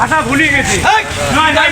ভাষা ভুলিয়ে গেছে। নয়, নয়,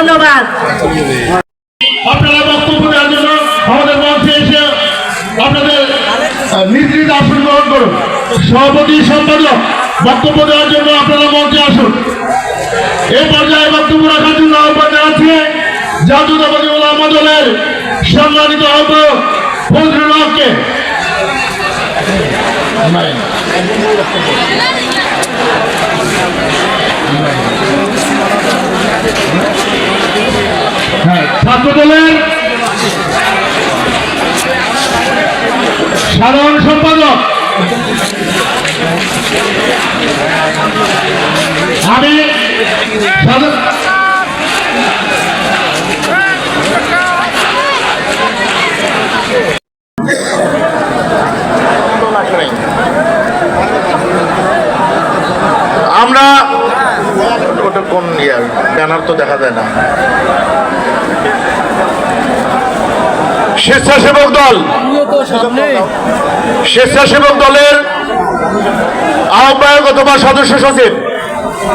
ধন্যবাদ। আপনারা বক্তব্য দেওয়ার জন্য আমাদের মঞ্চে এসে আপনাদের নিজ নিজ আসন গ্রহণ করুন। সভাপতি সম্পাদক, বক্তব্য দেওয়ার জন্য আপনারা মঞ্চে আসুন। এই পর্যায়ে বক্তব্য রাখার জন্য আহ্বান জানাচ্ছি জাতীয়তাবাদী ওলামা সম্মানিত আহ্বায়ক ফজলুল হককে। হ্যাঁ ছাত্র সাধারণ সম্পাদক আমি স্বেচ্ছাসেবক দল। স্বেচ্ছাসেবক দলের আহ্বায়ক অথবা সদস্য সচিব।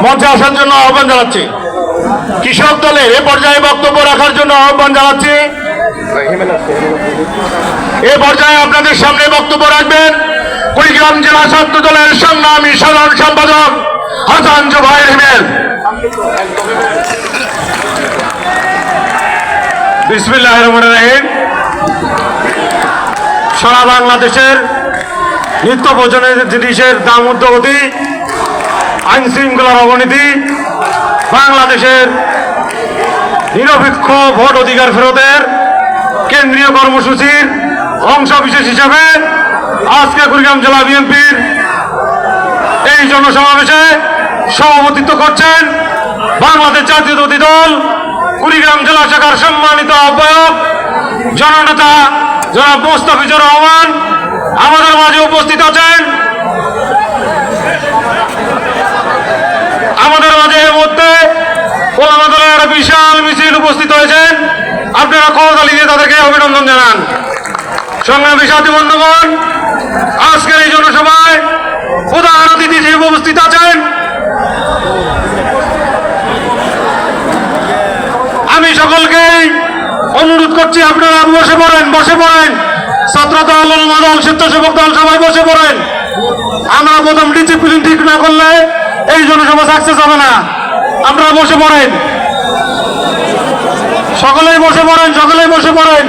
মঞ্চে আসার জন্য আহ্বান জানাচ্ছি। কৃষক দলের এ পর্যায়ে বক্তব্য রাখার জন্য আহ্বান জানাচ্ছি। এ পর্যায়ে আপনাদের সামনে বক্তব্য রাখবেন কুড়িগ্রাম জেলা ছাত্র দলের সংগ্রামী সাধারণ সম্পাদক হাসান জুবাইর হিমেল বিসমিল্লাহ রহমান রাহিম। সারা বাংলাদেশের নিত্য প্রয়োজনীয় জিনিসের দাম ঊর্ধ্বগতি, আইন শৃঙ্খলার অবনীতি, বাংলাদেশের নিরপেক্ষ ভোট অধিকার ফেরতের কেন্দ্রীয় কর্মসূচির অংশ বিশেষ হিসাবে আজকে কুড়িগ্রাম জেলা বিএনপির এই জনসমাবেশে সভাপতিত্ব করছেন বাংলাদেশ জাতীয়তাবাদী দল, কুড়িগ্রাম জেলা শাখার সম্মানিত আহ্বায়ক জননেতা জনাব মোস্তাফিজুর রহমান আমাদের মাঝে উপস্থিত আছেন। আমাদের মাঝে এই মুহূর্তে একটা বিশাল মিছিল উপস্থিত হয়েছেন। আপনারা করতালি দিয়ে তাদেরকে অভিনন্দন জানান। সংগ্রামী সাথী বন্ধুগণ, আজকের এই জনসভায় প্রধান অতিথি হিসেবে উপস্থিত আছেন করছি আপনারা বসে পড়েন বসে পড়েন। ছাত্র দল দল স্বেচ্ছাসেবক দল সবাই বসে পড়েন। আমরা প্রথম ডিসিপ্লিন ঠিক না করলে এই জনসভা সাকসেস হবে না। আপনারা বসে পড়েন। সকলেই বসে পড়েন সকলেই বসে পড়েন।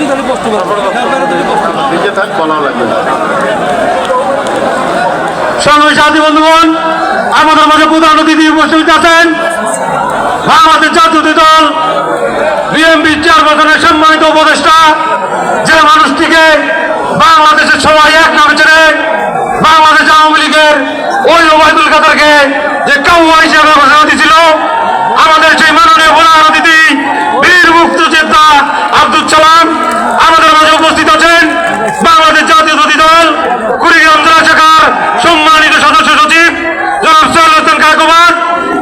নিজে থাক বলা লাগবে না। সাথী বন্ধুগণ, আমাদের মাঝে প্রধান অতিথি উপস্থিত আছেন। বাংলাদেশ জাতীয় দল, বিএনপি চেয়ারপারসনের সম্মানিত উপদেষ্টা, যে মানুষটিকে বাংলাদেশের সবাই এক নামে চেনে, বাংলাদেশ আওয়ামী লীগের ওই ওবায়দুল কাদেরকে যে কাউয়া হিসেবে ঘোষণা দিয়েছিল আমাদের সেই মাননীয় প্রধান অতিথি বীর মুক্তিযোদ্ধা আব্দুল সালাম আমাদের মাঝে উপস্থিত আছেন বাংলাদেশ জাতীয়তাবাদী দল কুড়িগ্রাম জেলা শাখার সম্মানিত সদস্য সচিব জনাব সোহেল হোসেন কাকুমার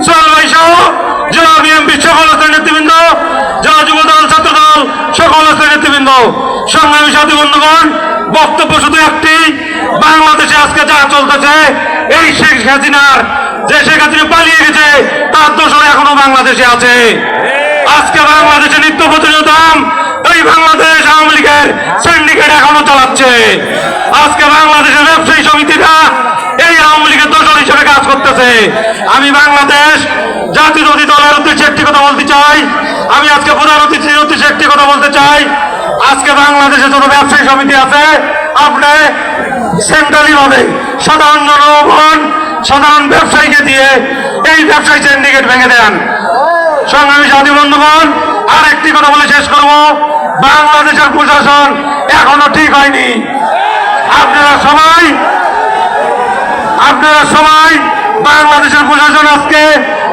সোহেল ভাই সহ জেলা বিএনপি সকল স্তরের নেতৃবৃন্দ জেলা যুব দল ছাত্র দল সকল স্তরের নেতৃবৃন্দ সংগ্রামী সাথী বন্ধুগণ বক্তব্য শুধু একটি বাংলাদেশে আজকে যা চলতেছে এই শেখ হাসিনার, যে শেখ হাসিনা পালিয়ে গেছে, তার দোষর এখনও বাংলাদেশে আছে। আজকে বাংলাদেশে নিত্য প্রতিদিন দাম এই বাংলাদেশ আওয়ামী লীগের সিন্ডিকেট এখনও চালাচ্ছে। আজকে বাংলাদেশের ব্যবসায়ী সমিতিরা এই আওয়ামী লীগের দোষর হিসেবে কাজ করতেছে। আমি বাংলাদেশ জাতীয়তাবাদী দলের উদ্দেশ্যে একটি কথা বলতে চাই। আমি আজকে প্রধান অতিথির উদ্দেশ্যে একটি কথা বলতে চাই। আজকে বাংলাদেশে যত ব্যবসায়ী সমিতি আছে আপনি সেন্ট্রালি ভাবে সাধারণ জনগণ, সাধারণ ব্যবসায়ীকে দিয়ে এই ব্যবসায়ী সিন্ডিকেট ভেঙে দেন। সংগ্রামী সাথী বন্ধুগণ আর একটি কথা বলে শেষ করব। বাংলাদেশের প্রশাসন এখনও ঠিক হয়নি। আপনারা সবাই আপনারা সবাই বাংলাদেশের প্রশাসন আজকে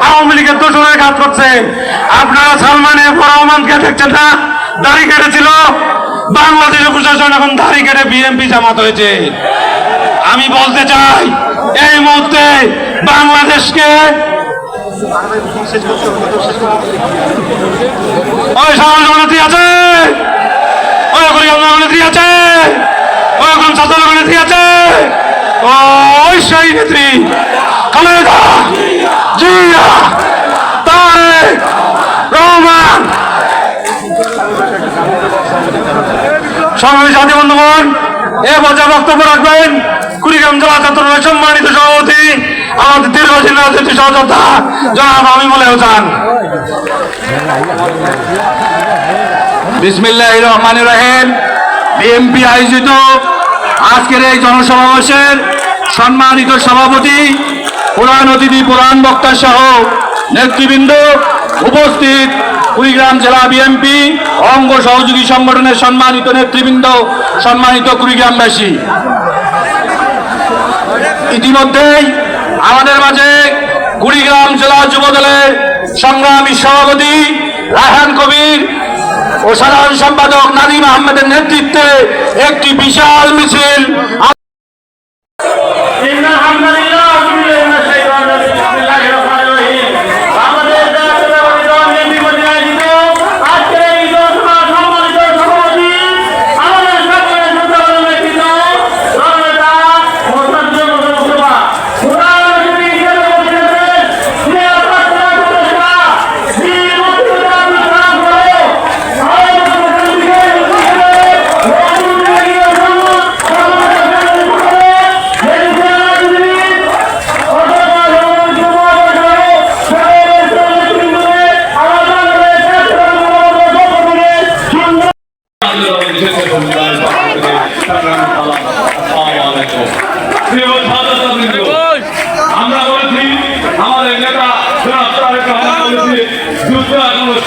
আওয়ামী লীগের দোষণের কাজ করছে। আপনারা সালমানের রহমানকে দেখছেন না? দাড়ি কেটেছিল। বাংলাদেশের প্রশাসন এখন দাড়ি কেটে বিএনপি জামাত হয়েছে। আমি বলতে চাই, এই মুহূর্তে বাংলাদেশকে ওই রহমান। সংগ্রামী সাথী বন্ধুগণ, এ পর্যায়ে বক্তব্য রাখবেন কুড়িগ্রাম জেলা ছাত্র সম্মানিত সভাপতি, আমাদের দীর্ঘদিন রাজনীতি সহযোদ্ধা জনাব আমি বলে চান বিসমিল্লাহ রহমান রহিম। বিএনপি আয়োজিত আজকের এই জনসমাবেশের সম্মানিত সভাপতি, প্রধান অতিথি, প্রধান বক্তা সহ নেতৃবৃন্দ উপস্থিত। কুড়িগ্রাম জেলা বিএনপি অঙ্গ সহযোগী সংগঠনের সম্মানিত নেতৃবৃন্দ, সম্মানিত কুড়িগ্রামবাসী। ইতিমধ্যেই আমাদের মাঝে কুড়িগ্রাম জেলা যুবদলের সংগ্রামী সভাপতি রাহান কবির ও সাধারণ সম্পাদক নাদিম আহমেদের নেতৃত্বে একটি বিশাল মিছিল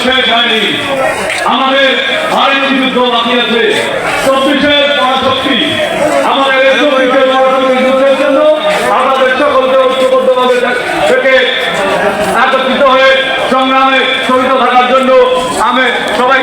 শেষ হয়নি। আমাদের আরেকটি যুদ্ধ বাকি আছে। আমাদের জন্য আমাদের সকলকে ঐক্যবদ্ধভাবে থেকে একত্রিত হয়ে সংগ্রামে শহীদ থাকার জন্য আমি সবাই